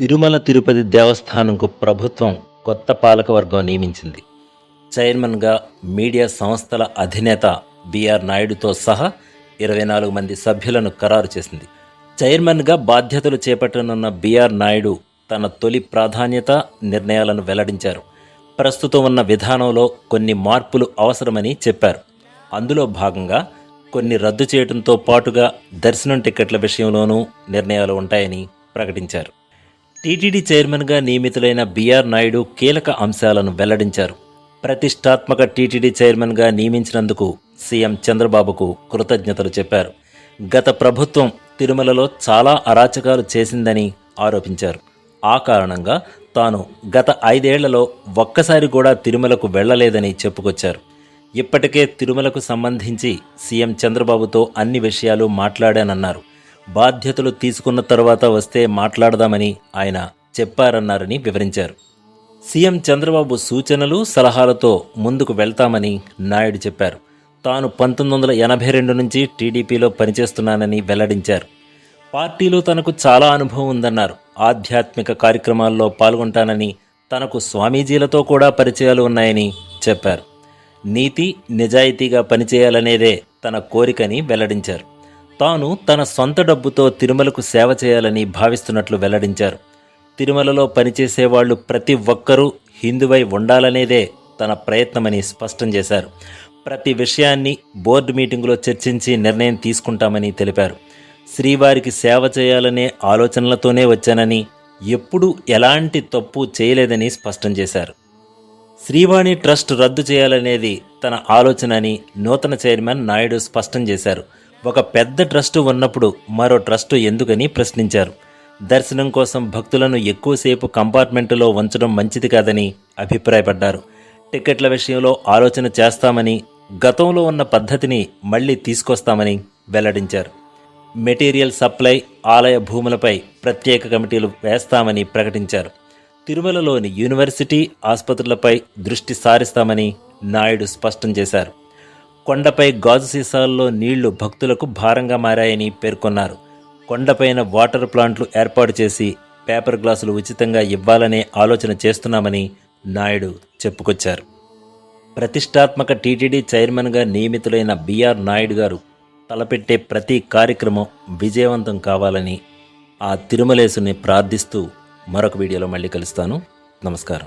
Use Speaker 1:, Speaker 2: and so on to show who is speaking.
Speaker 1: తిరుమల తిరుపతి దేవస్థానంకు ప్రభుత్వం కొత్త పాలకవర్గం నియమించింది. చైర్మన్గా మీడియా సంస్థల అధినేత బిఆర్ నాయుడుతో సహా ఇరవై నాలుగు మంది సభ్యులను ఖరారు చేసింది. చైర్మన్గా బాధ్యతలు చేపట్టనున్న బిఆర్ నాయుడు తన తొలి ప్రాధాన్యత నిర్ణయాలను వెల్లడించారు. ప్రస్తుతం ఉన్న విధానంలో కొన్ని మార్పులు అవసరమని చెప్పారు. అందులో భాగంగా కొన్ని రద్దు చేయడంతో పాటుగా దర్శనం టిక్కెట్ల విషయంలోనూ నిర్ణయాలు ఉంటాయని ప్రకటించారు. టీటీడీ చైర్మన్గా నియమితులైన బీఆర్ నాయుడు కీలక అంశాలను వెల్లడించారు. ప్రతిష్టాత్మక టీటీడీ చైర్మన్గా నియమించినందుకు సీఎం చంద్రబాబుకు కృతజ్ఞతలు చెప్పారు. గత ప్రభుత్వం తిరుమలలో చాలా అరాచకాలు చేసిందని ఆరోపించారు. ఆ కారణంగా తాను గత ఐదేళ్ళలో ఒక్కసారి కూడా తిరుమలకు వెళ్ళలేదని చెప్పుకొచ్చారు. ఇప్పటికే తిరుమలకు సంబంధించి సీఎం చంద్రబాబుతో అన్ని విషయాలు మాట్లాడానన్నారు. బాధ్యతలు తీసుకున్న తర్వాత వస్తే మాట్లాడదామని ఆయన చెప్పారన్నారని వివరించారు. సీఎం చంద్రబాబు సూచనలు సలహాలతో ముందుకు వెళ్తామని నాయుడు చెప్పారు. తాను పంతొమ్మిది వందల ఎనభై రెండు నుంచి టీడీపీలో పనిచేస్తున్నానని వెల్లడించారు. పార్టీలో తనకు చాలా అనుభవం ఉందన్నారు. ఆధ్యాత్మిక కార్యక్రమాల్లో పాల్గొంటానని తనకు స్వామీజీలతో కూడా పరిచయాలు ఉన్నాయని చెప్పారు. నీతి నిజాయితీగా పనిచేయాలనేదే తన కోరికని వెల్లడించారు. తాను తన సొంత డబ్బుతో తిరుమలకు సేవ చేయాలని భావిస్తున్నట్లు వెల్లడించారు. తిరుమలలో పనిచేసేవాళ్ళు ప్రతి ఒక్కరూ హిందువై ఉండాలనేదే తన ప్రయత్నమని స్పష్టం చేశారు. ప్రతి విషయాన్ని బోర్డు మీటింగులో చర్చించి నిర్ణయం తీసుకుంటామని తెలిపారు. శ్రీవారికి సేవ చేయాలనే ఆలోచనలతోనే వచ్చానని ఎప్పుడూ ఎలాంటి తప్పు చేయలేదని స్పష్టం చేశారు. శ్రీవాణి ట్రస్ట్ రద్దు చేయాలనేది తన ఆలోచన అని నూతన చైర్మన్ నాయుడు స్పష్టం చేశారు. ఒక పెద్ద ట్రస్టు ఉన్నప్పుడు మరో ట్రస్టు ఎందుకని ప్రశ్నించారు. దర్శనం కోసం భక్తులను ఎక్కువసేపు కంపార్ట్మెంటులో ఉంచడం మంచిది కాదని అభిప్రాయపడ్డారు. టికెట్ల విషయంలో ఆలోచన చేస్తామని గతంలో ఉన్న పద్ధతిని మళ్ళీ తీసుకొస్తామని వెల్లడించారు. మెటీరియల్ సప్లై ఆలయ భూములపై ప్రత్యేక కమిటీలు వేస్తామని ప్రకటించారు. తిరుమలలోని యూనివర్సిటీ ఆసుపత్రులపై దృష్టి సారిస్తామని నాయుడు స్పష్టం చేశారు. కొండపై గాజు సీసాల్లో నీళ్ళు భక్తులకు భారంగా మారాయని పేర్కొన్నారు. కొండపైన వాటర్ ప్లాంట్లు ఏర్పాటు చేసి పేపర్ గ్లాసులు ఉచితంగా ఇవ్వాలనే ఆలోచన చేస్తున్నామని నాయుడు చెప్పుకొచ్చారు. ప్రతిష్టాత్మక టీటీడీ చైర్మన్గా నియమితులైన బిఆర్ నాయుడు గారు తలపెట్టే ప్రతి కార్యక్రమం విజయవంతం కావాలని ఆ తిరుమలేసుని ప్రార్థిస్తూ మరొక వీడియోలో మళ్ళీ కలుస్తాను. నమస్కారం.